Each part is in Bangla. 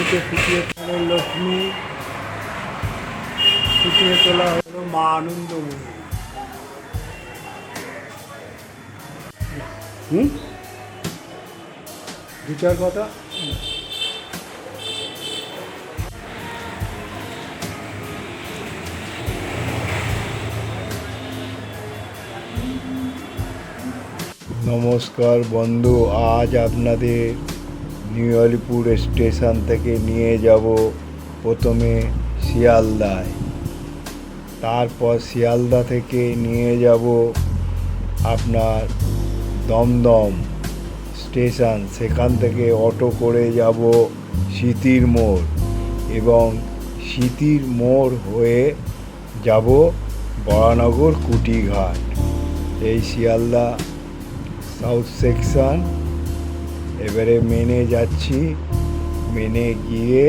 থেকে ফুটিয়ে তোলে লক্ষ্মী। ফুটিয়ে তোলা হলো মা আনন্দময়ী। হুম? দু কথা? নমস্কার বন্ধু, আজ আপনাদের নিউ আলিপুর স্টেশন থেকে নিয়ে যাব প্রথমে শিয়ালদায়। তারপর শিয়ালদা থেকে নিয়ে যাব আপনার দমদম স্টেশন। সেখান থেকে অটো করে যাব সিতির মোড় এবং সিতির মোড় হয়ে যাব বরানগর কুটিঘাট। এই শিয়ালদা সাউথ সেকশন এবারে মেনে যাচ্ছি। মেনে গিয়ে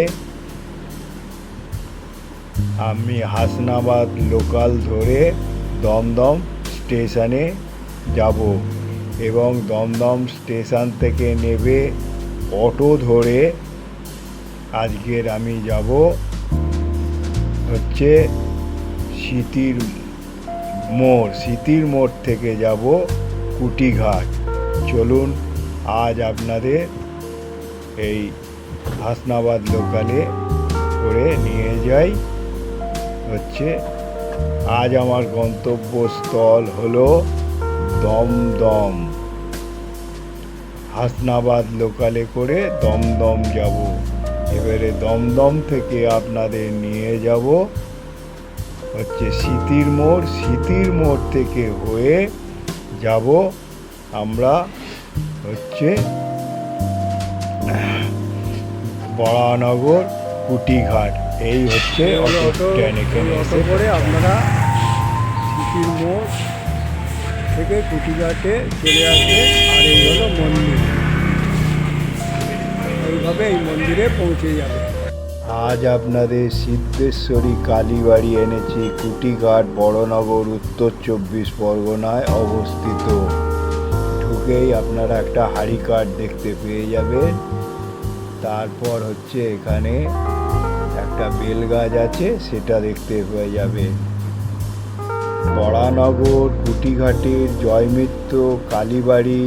আমি হাসনাবাদ লোকাল ধরে দমদম স্টেশনে যাব এবং দমদম স্টেশন থেকে নেবে অটো ধরে আজকের আমি যাব হচ্ছে সিতির মোড় সিতির মোড় থেকে যাব কুটিঘাট। চলুন আজ আপনাদের এই হাসনাবাদ লোকালে করে নিয়ে যাই। হচ্ছে, আজ আমার গন্তব্যস্থল হলো দমদম। হাসনাবাদ লোকালে করে দমদম যাব। এবারে দমদম থেকে আপনাদের নিয়ে যাব। হচ্ছে সিতির মোড় সিতির মোড় থেকে হয়ে যাব আমরা হচ্ছে বড়ানগর কুটিঘাট এই হচ্ছে অটো স্ট্যান্ড এখানে অটো করে আপনারা মোড় থেকে কুটিঘাটে চলে আসবে আর এই হলো মন্দির। এইভাবে এই মন্দিরে পৌঁছে যাবে। আজ আপনাদের সিদ্ধেশ্বরী কালীবাড়ি এনেছি কুটিঘাট বড়নগর উত্তর চব্বিশ পরগনায় অবস্থিত। ঢুকেই আপনারা একটা হাড়ি কার্ড দেখতে পেয়ে যাবেন। তারপর হচ্ছে এখানে একটা বেল গাছ আছে, সেটা দেখতে পেয়ে যাবেন। বড়ানগর, কুটিঘাটের, জয়মিত্র, কালীবাড়ি,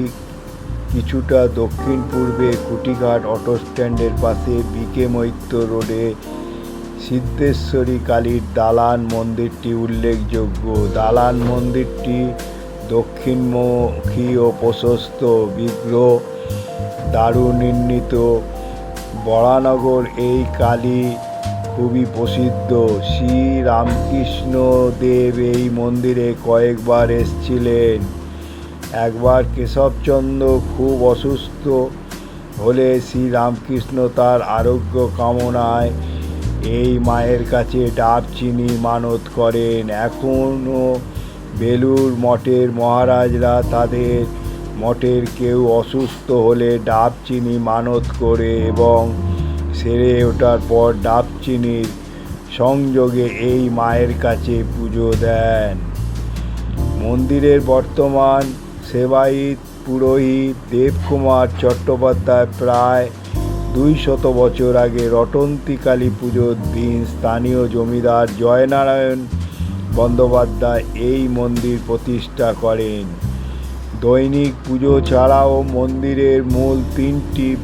কিছুটা দক্ষিণ পূর্বে কুটিঘাট অটো স্ট্যান্ডের পাশে বিকে মৈত্য রোডে সিদ্ধেশ্বরী কালীর দালান মন্দিরটি উল্লেখযোগ্য। দালান মন্দিরটি দক্ষিণমুখী ও প্রশস্ত বিগ্রহ দারু নির্মিত বরানগর এই কালী খুবই প্রসিদ্ধ। শ্রী রামকৃষ্ণ দেব এই মন্দিরে কয়েকবার এসেছিলেন। একবার কেশবচন্দ্র খুব অসুস্থ হলে শ্রী রামকৃষ্ণ তার আরোগ্য কামনায় এই মায়ের কাছে ডাব চিনি মানত করেন। এখনও বেলুর মঠের মহারাজরা তাদের মঠের কেউ অসুস্থ হলে ডাব চিনি মানত করে এবং সেরে ওঠার পর ডাব চিনির সংযোগে এই মায়ের কাছে পুজো দেন। মন্দিরের বর্তমান সেবায়িত পুরোহিত দেবকুমার চট্টোপাধ্যায় প্রায় দুই শত বছর আগে রটন্তী কালী পুজোর দিন স্থানীয় জমিদার জয়নারায়ণ বন্দ্যোপাধ্যায় এই মন্দির প্রতিষ্ঠা করেন। দৈনিক পুজো ছাড়াও মন্দিরের মূল তিনটি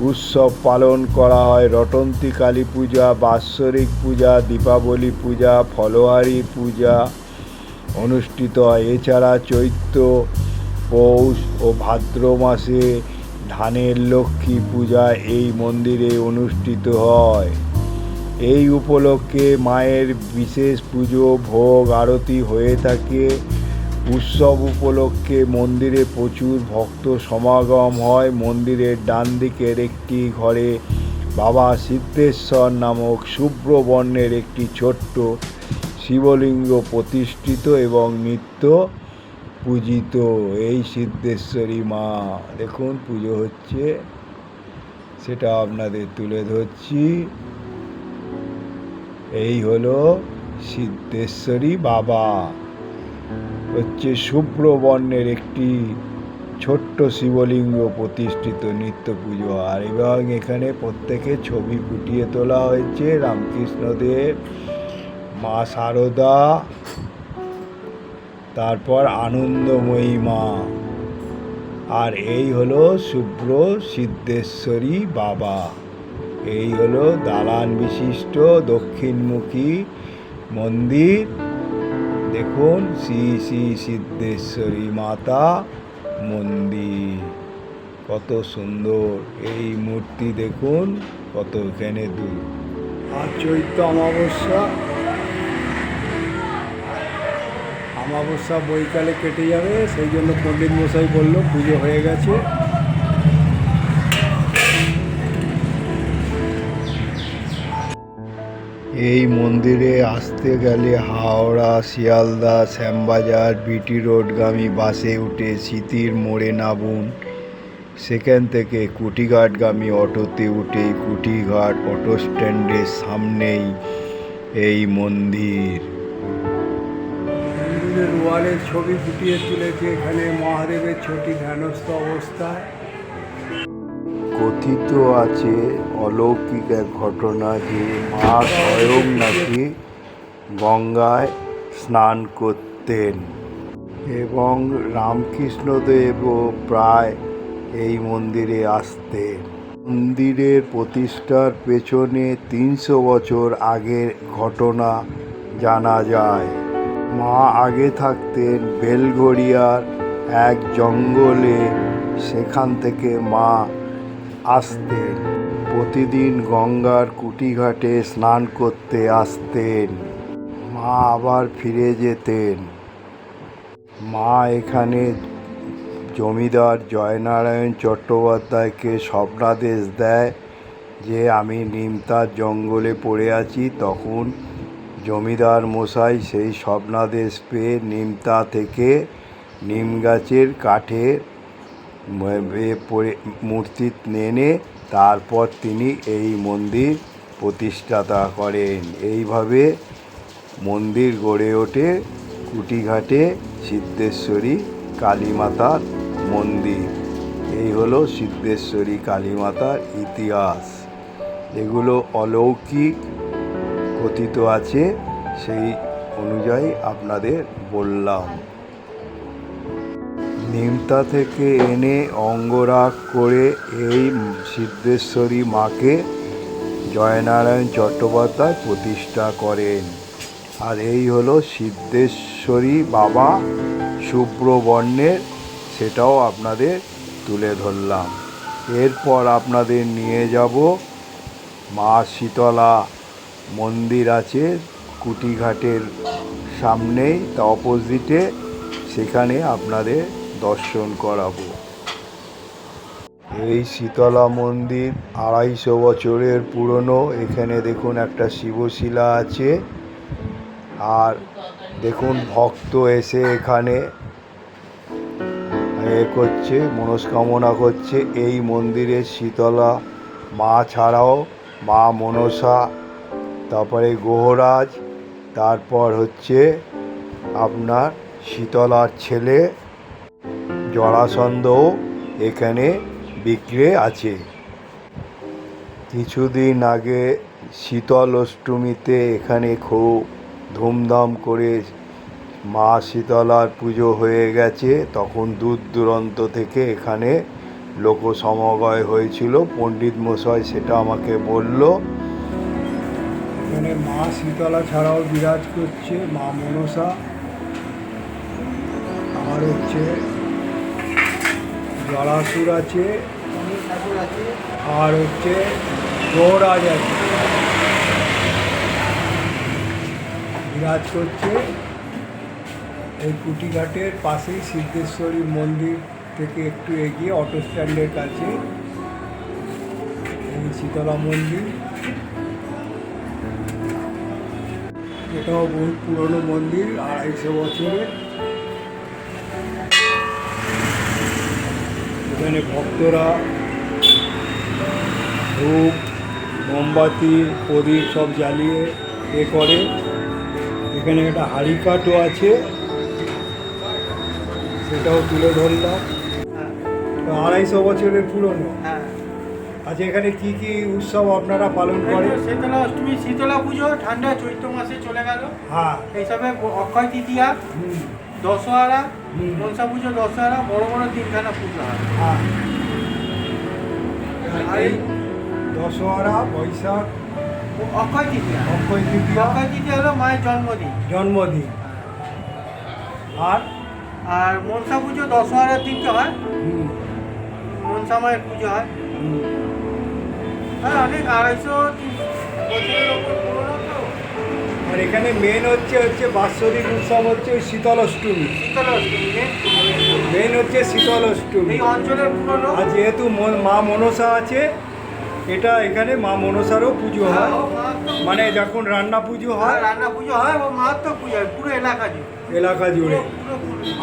উৎসব পালন করা হয়। রটন্তী কালী পূজা, বাৎসরিক পূজা, দীপাবলি পূজা, ফলোহারি পূজা অনুষ্ঠিত হয়। এছাড়া চৈত্র, পৌষ ও ভাদ্র মাসে ধানের লক্ষ্মী পূজা এই মন্দিরে অনুষ্ঠিত হয়। এই উপলক্ষে মায়ের বিশেষ পুজো, ভোগ, আরতি হয়ে থাকে। উৎসব উপলক্ষে মন্দিরে প্রচুর ভক্ত সমাগম হয়। মন্দিরের ডান দিকের একটি ঘরে বাবা সিদ্ধেশ্বর নামক শুভ্র বর্ণের একটি ছোট্ট শিবলিঙ্গ প্রতিষ্ঠিত এবং নিত্য পূজিত। এই সিদ্ধেশ্বরী মা, দেখুন পুজো হচ্ছে। সেটা আপনাদের তুলে ধরছি। এই হলো সিদ্ধেশ্বরী বাবা। হচ্ছে শুভ্র বর্ণের একটি ছোট্ট শিবলিঙ্গ প্রতিষ্ঠিত নিত্য পুজো। আর এবং এখানে প্রত্যেকে ছবি ফুটিয়ে তোলা হয়েছে রামকৃষ্ণদেব, মা শারদা তারপর আনন্দময়ী মা। আর এই হলো শুভ্র সিদ্ধেশ্বরী বাবা। এই হলো দালান বিশিষ্ট দক্ষিণমুখী মন্দির। দেখুন শ্রী শ্রী সিদ্ধেশ্বরী মাতা মন্দির। কত সুন্দর এই মূর্তি দেখুন, কত এখানে দূর। আর চৈত্র অমাবস্যা। অমাবস্যা বৈকালে কেটে যাবে, সেই জন্য পণ্ডিত মশাই বলল, পুজো হয়ে গেছে। এই মন্দিরে আসতে গেলে হাওড়া, শিয়ালদা, শ্যামবাজার, বিটি রোডগামী বাসে উঠে স্মৃতির মোড়ে নামুন। সেখান থেকে কুটিঘাটগামী অটোতে উঠে কুটিঘাট অটো স্ট্যান্ডের সামনেই এই মন্দির। ওয়ালের ছবি ফুটিয়ে তুলেছে এখানে মহাদেবের ছটি ধ্যানস্থ অবস্থায় কথিত আছে, অলৌকিক এক ঘটনা যে মা স্বয়ং নাকি গঙ্গায় স্নান করতেন। এবং রামকৃষ্ণদেবও প্রায় এই মন্দিরে আসতেন। মন্দিরের প্রতিষ্ঠার পেছনে তিনশো বছর আগের ঘটনা জানা যায়। মা আগে থাকতেন বেলঘড়িয়ার এক জঙ্গলে। সেখান থেকে মা আসতেন। প্রতিদিন গঙ্গার কুটিঘাটে স্নান করতে আসতেন। মা আবার ফিরে যেতেন। মা এখানে জমিদার জয়নারায়ণ চট্টোপাধ্যায়কে স্বপ্নাদেশ দেয় যে, আমি নিমতার জঙ্গলে পড়ে আছি। তখন জমিদার মশাই সেই স্বপ্নাদেশ পেয়ে নিমতা থেকে নিম গাছের পরে মূর্তি এনে তারপর তিনি এই মন্দির প্রতিষ্ঠাতা করেন। এইভাবে মন্দির গড়ে ওঠে কুটিঘাটে সিদ্ধেশ্বরী কালীমাতার মন্দির। এই হলো সিদ্ধেশ্বরী কালীমাতার ইতিহাস। এগুলো অলৌকিক কথিত আছে, সেই অনুযায়ী আপনাদের বললাম। নিমতা থেকে এনে অঙ্গরাগ করে এই সিদ্ধেশ্বরী মাকে জয়নারায়ণ চট্টোপাধ্যায় প্রতিষ্ঠা করেন। আর এই হলো সিদ্ধেশ্বরী বাবা শুভ্রবর্ণের সেটাও আপনাদের তুলে ধরলাম। এরপর আপনাদের নিয়ে যাব মা শীতলা মন্দির আছে কুটিঘাটের সামনেই, তা অপোজিটে সেখানে আপনাদের দর্শন করাবো। এই শীতলা মন্দির আড়াইশো বছরের পুরনো। এখানে দেখুন একটা শিবশিলা আছে। আর দেখুন ভক্ত এসে এখানে এ করছে, মনস্কামনা করছে। এই মন্দিরে শীতলা মা ছাড়াও মা মনসা, তারপরে গোহরাজ, তারপর হচ্ছে আপনার শীতলার ছেলে জরাসন্ধও এখানে বিক্রে আছে। কিছুদিন আগে শীতল অষ্টমীতে এখানে খুব ধুমধাম করে মা শীতলার পুজো হয়ে গেছে। তখন দূর দূরান্ত থেকে এখানে লোক সমগয় হয়েছিল। পণ্ডিত মশাই সেটা আমাকে বলল, এখানে মা শীতলা ছাড়াও বিরাজ করছে, মা মনসা। আর হচ্ছে জলাসুর আছে আর হচ্ছে গৌরাজ আছে। বিরাজ করছে এই কুটিঘাটের পাশেই সিদ্ধেশ্বরী মন্দির থেকে একটু এগিয়ে অটো স্ট্যান্ডের কাছে। এই শীতলা মন্দির। এটাও বহু পুরনো মন্দির আড়াইশো বছরের। এখানে ভক্তরা ধূপ মোমবাতি প্রদীপ সব জ্বালিয়ে এ করে। এখানে একটা হাড়ি কাঠও আছে। সেটাও তুলে ধরলাম। আড়াইশো বছরের পুরনো। হ্যাঁ। আচ্ছা এখানে কি কি উৎসব আপনারা পালন করেন? শীতলা অষ্টমী শীতলা পুজো ঠান্ডা চৈত্র মাসে চলে গেল। হ্যাঁ। এইসবে অক্ষয় তৃতীয়া। দশহরা। মনসা পুজো দশহারা বড় বড় তিনখানা পুজো হয় আর এই দশহরা বৈশাখ অক্ষয় তৃতীয়া। অক্ষয় তৃতীয়া। অক্ষয় তৃতীয়া হলো মায়ের জন্মদিন। জন্মদিন। আর? আর মনসা পুজো দশহরার দিনকে হয়। মনসা মায়ের পুজো হয়। হ্যাঁ অনেক আড়াইশো বছরের ওপর পুরোনো আর এখানে মেন হচ্ছে হচ্ছে বাৎসরিক উৎসব হচ্ছে ওই শীতল অষ্টমী শীতলা অষ্টমী main মেন হচ্ছে শীতল অষ্টমী এই অঞ্চলের পুরোনো? আর যেহেতু মা মনসা আছে এটা এখানে মা মনসারও পুজো হয়। মানে যখন রান্না পুজো হয় হয় রান্না পুজো হয় ও মাহাত্ম পুজো হয় পুরো এলাকা জুড়ে। এলাকা জুড়ে।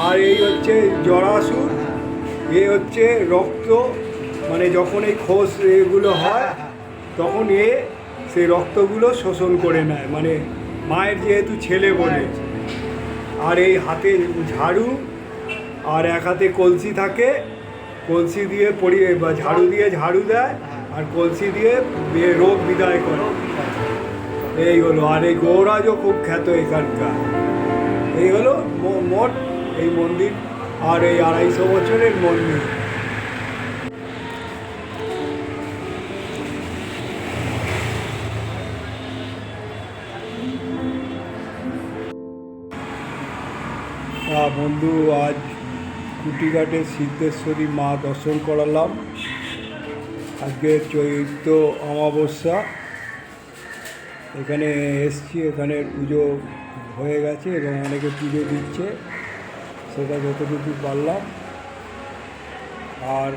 আর এই হচ্ছে জরাসুর হ্যাঁ। এ হচ্ছে রক্ত মানে যখন এই খোস এগুলো হয়। তখন এ সেই রক্তগুলো শোষণ করে নেয় মানে মায়ের যেহেতু ছেলে বলে। আর এই হাতে ঝাড়ু, আর এক হাতে কলসি থাকে, কলসি দিয়ে পরি বা ঝাড়ু দিয়ে ঝাড়ু দেয়, আর কলসি দিয়ে রোগ বিদায় করে। এই হলো, আর এই গৌরাজও খুব খ্যাত এখানকার। এই হলো মোট এই মন্দির, আর এই আড়াইশো বছরের মন্দির। বন্ধু, আজ কুটিঘাটে সিদ্ধেশ্বরী মা দর্শন করালাম। আজকে চৈত্র অমাবস্যা। এখানে এসছি, এখানে পুজো হয়ে গেছে এবং অনেকে পুজো দিচ্ছে। সেটা যতটুকু পারলাম। আর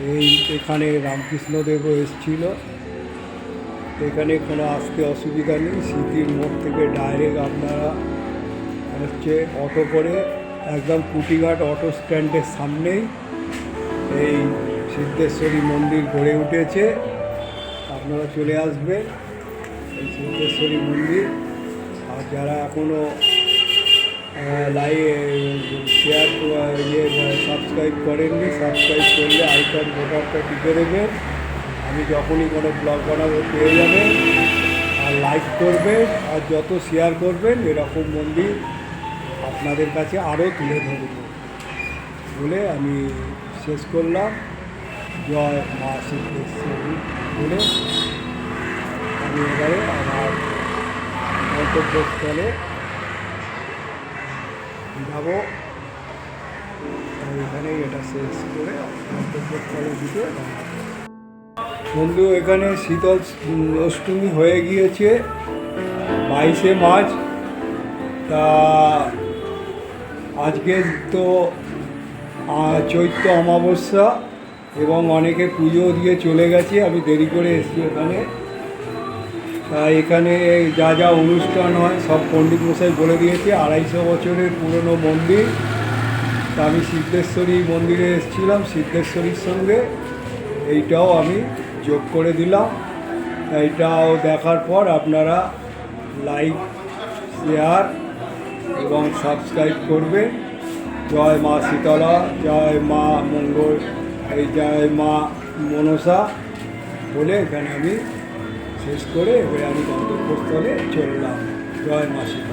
এই এখানে রামকৃষ্ণদেবও এসছিল। এখানে কোনো আসতে অসুবিধা নেই। স্মৃতির মোড় থেকে ডাইরেক্ট আপনারা হচ্ছে অটো করে একদম কুটিঘাট অটো স্ট্যান্ডের সামনেই এই সিদ্ধেশ্বরী মন্দির গড়ে উঠেছে। আপনারা চলে আসবেন এই সিদ্ধেশ্বরী মন্দির। আর যারা এখনও লাই শেয়ার ইয়ে সাবস্ক্রাইব করেননি সাবস্ক্রাইব করলে আইকন ভোটারটা টিপে দেবেন। আমি যখনই কোনো ব্লগ বানাবো পেয়ে যাবেন। আর লাইক করবেন, আর যত শেয়ার করবেন, এরকম মন্দির আপনাদের কাছে আরও তুলে ধরব। বলে আমি শেষ করলাম। জয় মা সিদ্ধেশ্বরী বলে আমি এবারে আমার গন্তব্যস্থলে যাব। এখানেই এটা শেষ করে রওনা দেব। বন্ধু, এখানে শীতল অষ্টমী হয়ে গিয়েছে। বাইশে মার্চ। তা আজকে তো চৈত্র অমাবস্যা এবং অনেকে পুজো দিয়ে চলে গেছে, আমি দেরি করে এসেছি এখানে। এখানে যা যা অনুষ্ঠান হয়, সব পণ্ডিত মশাই বলে দিয়েছে, আড়াইশো বছরের পুরনো মন্দির। তা আমি সিদ্ধেশ্বরী মন্দিরে এসেছিলাম, সিদ্ধেশ্বরীর সঙ্গে। এইটাও আমি যোগ করে দিলাম। এইটাও দেখার পর আপনারা লাইক শেয়ার এবং সাবস্ক্রাইব করবে। জয় মা শীতলা, জয় মা মঙ্গল, এই জয় মা মনসা বলে এখানে আমি শেষ করে এবারে আমি গন্তব্যস্থলে চললাম। জয় মা শীতলা।